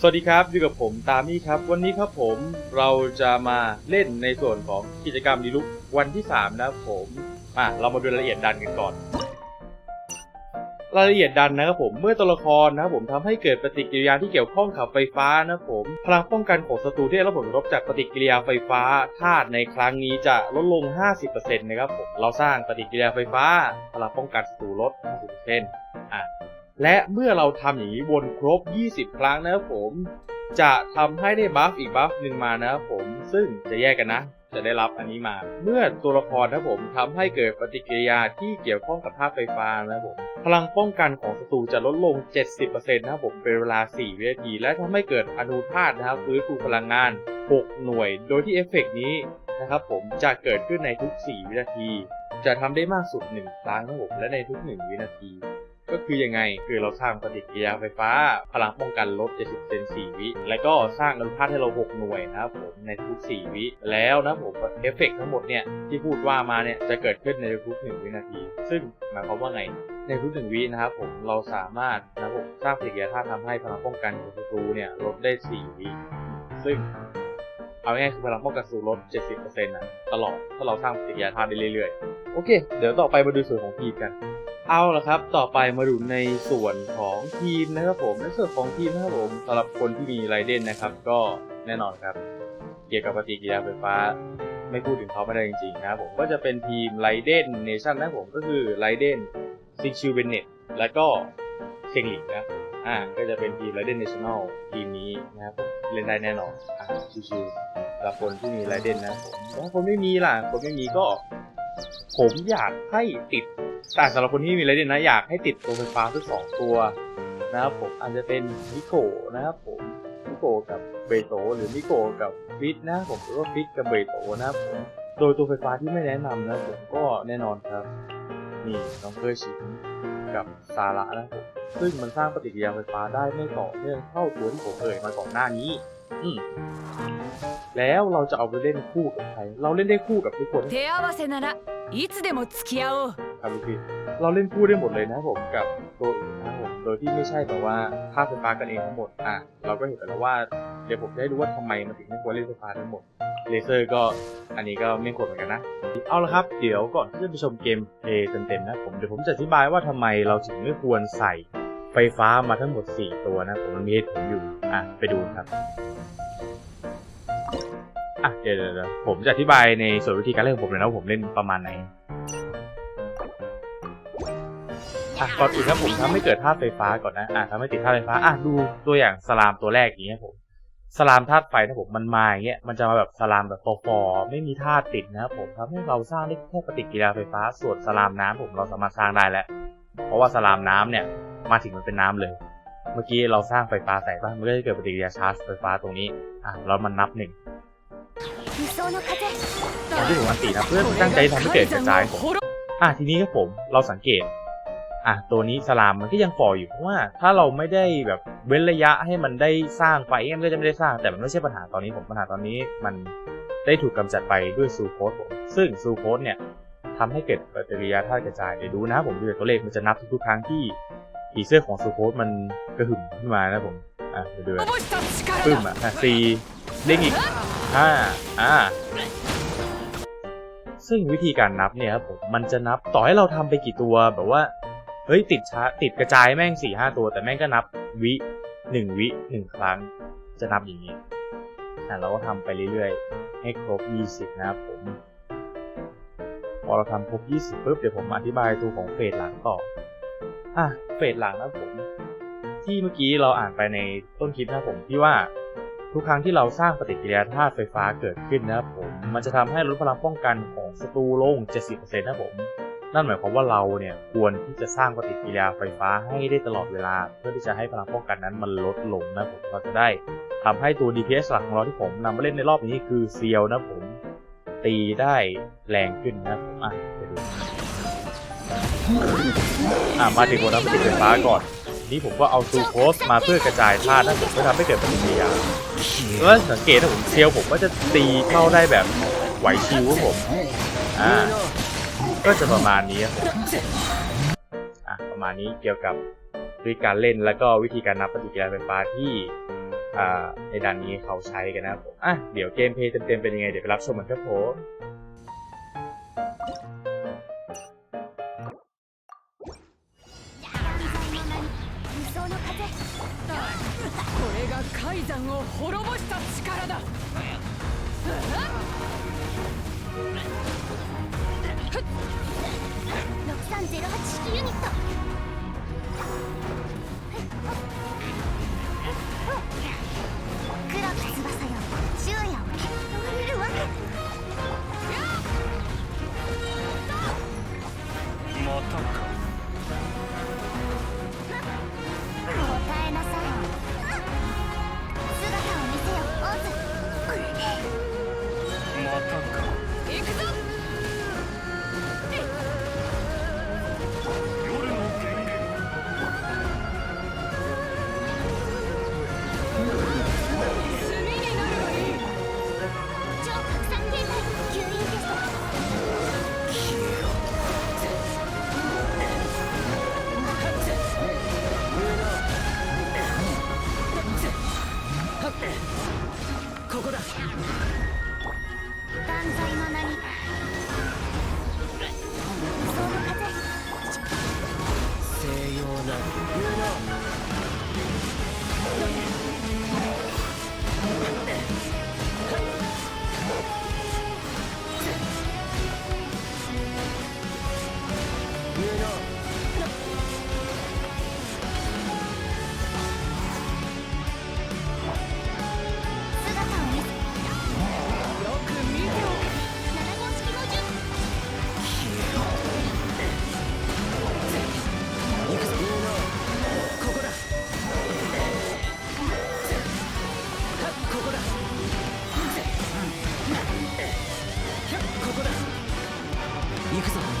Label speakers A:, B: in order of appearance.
A: สวัสดีครับอยู่กับผมตามี่ครับ วันนี้ครับผมเราจะมาเล่นในส่วนของกิจกรรมดีลุกวันที่ 3 นะครับผมอะเรามาดูรายละเอียดดันกันก่อน รายละเอียดดันนะครับผมเมื่อตัวละครนะครับผมทำให้เกิดปฏิกิริยาที่เกี่ยวข้องกับไฟฟ้านะครับผมพลังป้องกันของศัตรูที่ได้รับผลกระทบจากปฏิกิริยาไฟฟ้าธาตุในครั้งนี้จะลดลง 50%นะครับผมเราสร้างปฏิกิริยาไฟฟ้าพลังป้องกันศัตรูลด 50%อะ และเมื่อเราทำอย่างนี้วนครบ 20 ครั้งนะครับผม จะทำให้ได้บัฟอีกบัฟหนึ่งมานะครับผม ซึ่งจะแยกกันนะ จะได้รับอันนี้มา เมื่อตัวละครนะครับผมทำให้เกิดปฏิกิริยาที่เกี่ยวข้องกับธาตุไฟฟ้านะครับผม พลังป้องกันของศัตรูจะลดลง 70%นะครับผมเป็นเวลา 4 วินาที และทำให้เกิดอนุธาตุนะครับฟื้นฟูพลังงาน 6 หน่วย โดยที่เอฟเฟกต์นี้นะครับผมจะเกิดขึ้นในทุก 4 วินาที จะทำได้มากสุด 1 ครั้งนะครับผมและในทุก 1 วินาที ก็คือยังไง คือเราสร้างปฏิกิริยาไฟฟ้า พลังป้องกันลด70เซน4วิ แล้วก็สร้างอนุภาคให้เรา 6 หน่วยนะครับผมในทุก 4 วิ แล้วนะผมเอฟเฟกต์ทั้งหมดเนี่ยที่พูดว่ามาเนี่ยจะเกิดขึ้นในทุก1วินาที ซึ่งหมายความว่าไงในทุก1วินะครับผมเราสามารถนะครับผมสร้างปฏิกิริยาธาตุทำให้พลังป้องกันของศัตรูเนี่ยลดได้ 4 วิ ซึ่งเอาง่ายคือพลังป้องกันสูงลด 70%นะตลอดถ้าเราสร้างปฏิกิริยาธาตุได้เรื่อยๆ โอเค เดี๋ยวต่อไปมาดูส่วนของทีมกัน เอาละครับ ต่อไปมาดูในส่วนของทีมนะครับผม ในส่วนของทีมนะครับผมสำหรับคนที่มีไรเดนนะครับ ก็แน่นอนครับ เกี่ยวกับปฏิกิริยาไฟฟ้า ไม่พูดถึงเขาไม่ได้จริงๆนะครับผมก็จะเป็นทีมไรเดนเนชั่นนะผมก็คือไรเดนซิกชิวเบนเน็ตแล้วก็เชงหลิงนะอ่าก็จะเป็นทีมไรเดนเนชั่นแนลทีมนี้นะครับเล่นได้แน่นอนอ่าชิวๆสำหรับคนที่มีไรเดนนะผมถ้าคนไม่มีล่ะคนไม่มีก็ ผมอยากให้ติดแต่สำหรับคนที่มีไรเดนนะอยากให้ติดตัวไฟฟ้าสักสองตัวนะครับผมอาจจะเป็นมิโกะนะครับผมมิโกะกับเบโตะหรือมิโกะกับฟิตนะครับผมหรือว่าฟิตกับเบโตะนะครับผมโดยตัวไฟฟ้าที่ไม่แนะนำนะครับผมก็แน่นอนครับนี่น้องเกอร์ชินกับซาระนะครับผมซึ่งมันสร้างปฏิกิริยาไฟฟ้าได้ไม่ต่อเนื่องเท่าตัวที่ผมเอ่ยมาก่อนหน้านี้ อืมแล้วเราจะเอาไปเล่นคู่กับใคร เราเล่นได้คู่กับทุกคน
B: 手合わせならいつでも付き合おう
A: ครับพี่เราเล่นคู่ได้หมดเลยนะผมกับตัวอื่นนะผมโดยที่ไม่ใช่แบบว่าค่าไฟฟ้ากันเองทั้งหมดอะเราก็เห็นไปแล้วว่าเดี๋ยวผมจะได้รู้ว่าทำไมมันถึงไม่ควรเล่นไฟฟ้าทั้งหมดเลเซอร์ก็อันนี้ก็ไม่ควรเหมือนกันนะ เอาละครับ เดี๋ยวก่อนที่จะไปชมเกมเพลย์เต็มๆนะผมเดี๋ยวผมจะอธิบายว่าทำไมเราถึงไม่ควรใส่ไฟฟ้ามาทั้งหมด 4 ตัวนะผมมันมีเหตุผลอยู่อะไปดูครับอะเดี๋ยวเดี๋ยวผมจะอธิบายในส่วนวิธีการเล่นของผมเลยนะผมเล่นประมาณไหน อะก่อนอื่นครับผมทำให้เกิดธาตุไฟฟ้าก่อนนะอะทำให้ติดธาตุไฟฟ้าอะดูตัวอย่างสลามตัวแรกอย่างเงี้ยผมสลามธาตุไฟนะผมมันมาอย่างเงี้ยมันจะมาแบบสลามแบบฟอฟอไม่มีธาตุติดนะครับผมทำให้เราสร้างได้แค่ปฏิกิริยาไฟฟ้าส่วนสลามน้ำผมเราสามารถสร้างได้แล้ว เพราะว่าสลามน้ำเนี่ยมาถึงมันเป็นน้ำเลย เมื่อกี้เราสร้างไฟฟ้าใส่บ้มันก็จะเกิดปฏิกิริยาชาร์จไฟฟ้าตรงนี้อะเรามันนับหนึ่งตอนที่ผมอันตีนะเพื่อตั้งใจทำให้เกิดกระจายผมอะทีนี้ครับผมเราสังเกต อะตัวนี้สลามมันก็ยังฝ่ออยู่เพราะว่า ถ้าเราไม่ได้แบบเว้นระยะให้มันได้สร้างไปมันก็จะไม่ได้สร้างแต่มันไม่ใช่ปัญหาตอนนี้ผมปัญหาตอนนี้มันได้ถูกกำจัดไปด้วยซูโคสผมซึ่งซูโคสเนี่ยทำให้เกิดปฏิกิริยาธาตุกระจายเดี๋ยวดูนะผมดูตัวเลขมันจะนับทุกๆครั้งที่ผีเสื้อของซูโคสมันกระหึ่มขึ้นมานะผมอะเดือนปึ้มอะสี่เด้งอีกห้าอ่าซึ่งวิธีการนับเนี่ยครับผมมันจะนับต่อให้เราทำไปกี่ตัวแบบว่า เฮ้ยติดช้าติดกระจายแม่งสี่ห้าตัว แต่แม่งก็นับวิหนึ่งวิหนึ่งครั้ง จะนับอย่างนี้อะเราก็ทำไปเรื่อยๆ ให้ครบยี่สิบนะครับผม พอเราทำครบยี่สิบปุ๊บเดี๋ยวผมอธิบายตัวของเฟสหลังต่อ อะเฟสหลังนะผม ที่เมื่อกี้เราอ่านไปในต้นคลิปนะผมที่ว่าทุกครั้งที่เราสร้างปฏิกิริยาธาตุไฟฟ้าเกิดขึ้นนะครับผม มันจะทำให้ลดพลังป้องกันของศัตรูลง 70%นะครับผม นั่นหมายความว่าเราเนี่ยควรที่จะสร้างปฏิกิริยาไฟฟ้าให้ได้ตลอดเวลา เพื่อที่จะให้พลังป้องกันนั้นมันลดลงนะผมเราจะได้ทำให้ตัว DPS หลักของเราที่ผมนำมาเล่นในรอบนี้คือเซียวนะผมตีได้แรงขึ้นนะผมอะไปดูอะมาถึงบนน้ำปฏิกิริยาไฟฟ้าก่อนนี่ผมก็เอาซูโคสมาเพื่อกระจายธาตุนะผมเพื่อทำให้เกิดปฏิกิริยาแล้วสังเกตนะผมเซียวผมก็จะตีเข้าได้แบบไหวชิวครับผมอ่า ก็จะประมาณนี้ครับผมอะประมาณนี้เกี่ยวกับวิธีการเล่นแล้วก็วิธีการนับปฏิกิริยาไฟฟ้าที่อ่าในด่านนี้เขาใช้กันนะครับผมอะเดี๋ยวเกมเพย์เต็มๆเป็นยังไงเดี๋ยวไปรับชมกันครับผม
C: 6308式ユニット。行くぞ。